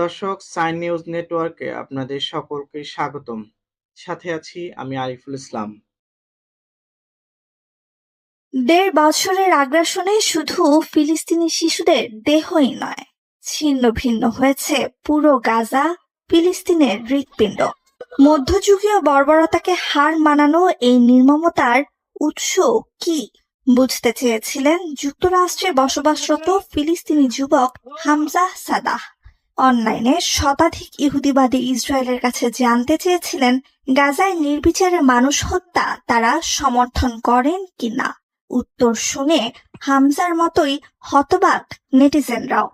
দর্শক, sign news নেটওয়ার্কে আপনাদের সকলকে স্বাগতম। সাথে আছি আমি আরিফুল ইসলাম। দেড় বছরের আগ্রাসনে শুধু ফিলিস্তিনি শিশুদের দেহই নয়, ছিন্ন ভিন্ন হয়েছে পুরো গাজা ফিলিস্তিনের হৃৎপিণ্ড। মধ্যযুগীয় বর্বরতাকে হার মানানো এই নির্মমতার উৎস কি বুঝতে চেয়েছিলেন যুক্তরাষ্ট্রে বসবাসরত ফিলিস্তিনি যুবক হামজা সাদাহ। অনলাইনে শতাধিক ইহুদিবাদী ইসরায়েলের কাছে জানতে চেয়েছিলেন গাজায় নির্বিচারে মানুষ হত্যা, তারা সমর্থন করেন কিনা। উত্তর শুনে হামজার মতোই হতবাক নেটিজেনরাও।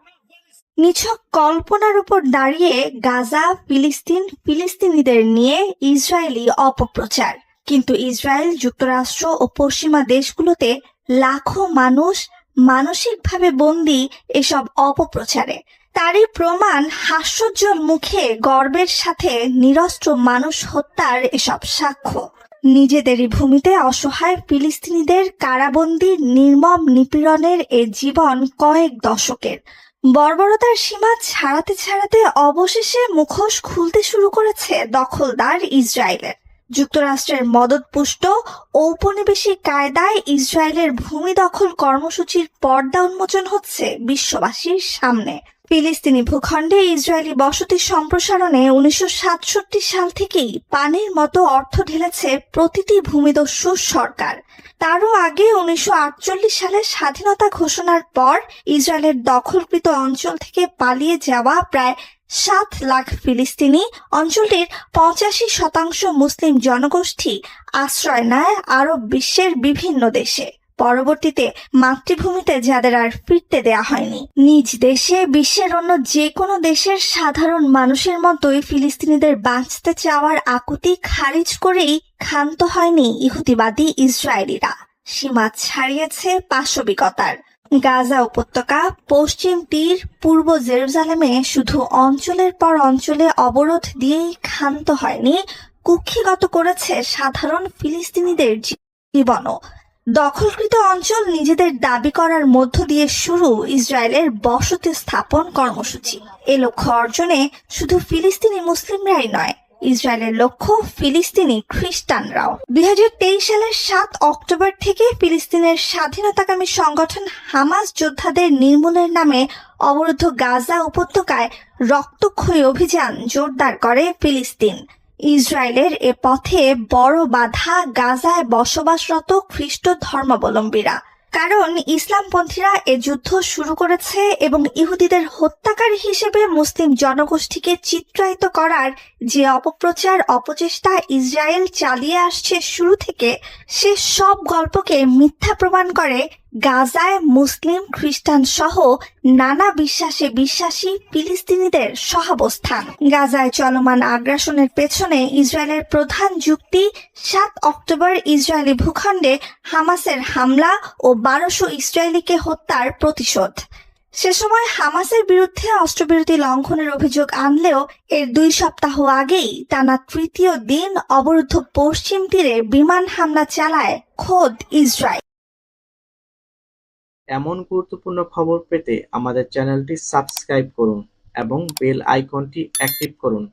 নিছক কল্পনার উপর দাঁড়িয়ে গাজা, ফিলিস্তিন, ফিলিস্তিনিদের নিয়ে ইসরায়েলি অপপ্রচার। কিন্তু ইসরায়েল, যুক্তরাষ্ট্র ও পশ্চিমা দেশগুলোতে লাখো মানুষ মানসিকভাবে বন্দী এসব অপপ্রচারে। তারই প্রমাণ হাস্যোজ্জ্বল মুখে গর্বের সাথে নিরস্ত্র মানুষ হত্যার এসব সাক্ষ্য। নিজেদেরই ভূমিতে অসহায় ফিলিস্তিনিদের কারাবন্দী নির্মম নিপীড়নের এ জীবন কয়েক দশকের। বর্বরতার সীমা ছাড়াতে ছাড়াতে অবশেষে মুখোশ খুলতে শুরু করেছে দখলদার ইসরায়েলের। যুক্তরাষ্ট্রের মদতপুষ্ট ঔপনিবেশিক কায়দায় ইসরায়েলের ভূমি দখল কর্মসূচির পর্দা উন্মোচন হচ্ছে বিশ্ববাসীর সামনে। ফিলিস্তিনি ভূখণ্ডে ইসরায়েলি বসতি সম্প্রসারণে উনিশশো সাতষট্টি সাল থেকেই পানির মতো অর্থ ঢেলেছে প্রতিটি ভূমিদস্যু সরকার। তারও আগে উনিশশো আটচল্লিশ সালে স্বাধীনতা ঘোষণার পর ইসরায়েলের দখলকৃত অঞ্চল থেকে পালিয়ে যাওয়া প্রায় সাত লাখ ফিলিস্তিনি, অঞ্চলটির পঁচাশি শতাংশ মুসলিম জনগোষ্ঠী, আশ্রয় নেয় আরব বিশ্বের বিভিন্ন দেশে। পরবর্তীতে মাতৃভূমিতে যাদের আর ফিরতে দেয়া হয়নি। নিজ দেশে, বিশ্বের অন্য যে কোনো দেশের সাধারণ মানুষের মতোই ফিলিস্তিনিদের বাঁচতে চাওয়ার আকুতি খারিজ করেই ক্ষান্ত হয়নি ইহুদিবাদী ইসরায়েলিরা। সীমা ছাড়িয়েছে পাশবিকতার। গাজা উপত্যকা, পশ্চিম তীর, পূর্ব জেরুজালেমে শুধু অঞ্চলের পর অঞ্চলে অবরোধ দিয়েই ক্ষান্ত হয়নি, কুক্ষিগত করেছে সাধারণ ফিলিস্তিনিদের জীবনও। দখলকৃত অঞ্চল নিজেদের দাবি করার মধ্য দিয়ে শুরু ইসরায়েলের বসতি স্থাপন কর্মসূচি। এ লক্ষ্য অর্জনে শুধু ফিলিস্তিনি মুসলিমরাই নয়, ইসরায়েলের লক্ষ্য ফিলিস্তিনি খ্রিস্টানরাও। দুই হাজার তেইশ সালের সাত অক্টোবর থেকে ফিলিস্তিনের স্বাধীনতাকামী সংগঠন হামাস যোদ্ধাদের নির্মূলের নামে অবরুদ্ধ গাজা উপত্যকায় রক্তক্ষয়ী অভিযান জোরদার করে ফিলিস্তিন। ইসরায়েলের এ পথে বড় বাধা গাজায় বসবাসরত খ্রিস্ট ধর্মাবলম্বীরা। কারণ ইসলামপন্থীরা এ যুদ্ধ শুরু করেছে এবং ইহুদিদের হত্যাকারী হিসেবে মুসলিম জনগোষ্ঠীকে চিত্রায়িত করার যে অপপ্রচার, অপচেষ্টা ইসরায়েল চালিয়ে আসছে শুরু থেকে, সে সব গল্পকে মিথ্যা প্রমাণ করে গাজায় মুসলিম, খ্রিস্টান সহ নানা বিশ্বাসে বিশ্বাসী ফিলিস্তিনিদের সহাবস্থান। গাজায় চলমান আগ্রাসনের পেছনে ইসরায়েলের প্রধান যুক্তি, সাত অক্টোবর ইসরায়েলি ভূখণ্ডে হামাসের হামলা ও বারোশো ইসরায়েলিকে হত্যার প্রতিশোধ। সে সময় হামাসের বিরুদ্ধে অস্ত্রবিরতি লঙ্ঘনের অভিযোগ আনলেও এর দুই সপ্তাহ আগেই টানা তৃতীয় দিন অবরুদ্ধ পশ্চিম তীরে বিমান হামলা চালায় খোদ ইসরায়েল। এমন গুরুত্বপূর্ণ খবর পেতে আমাদের চ্যানেলটি সাবস্ক্রাইব করুন এবং বেল আইকনটি অ্যাক্টিভ করুন।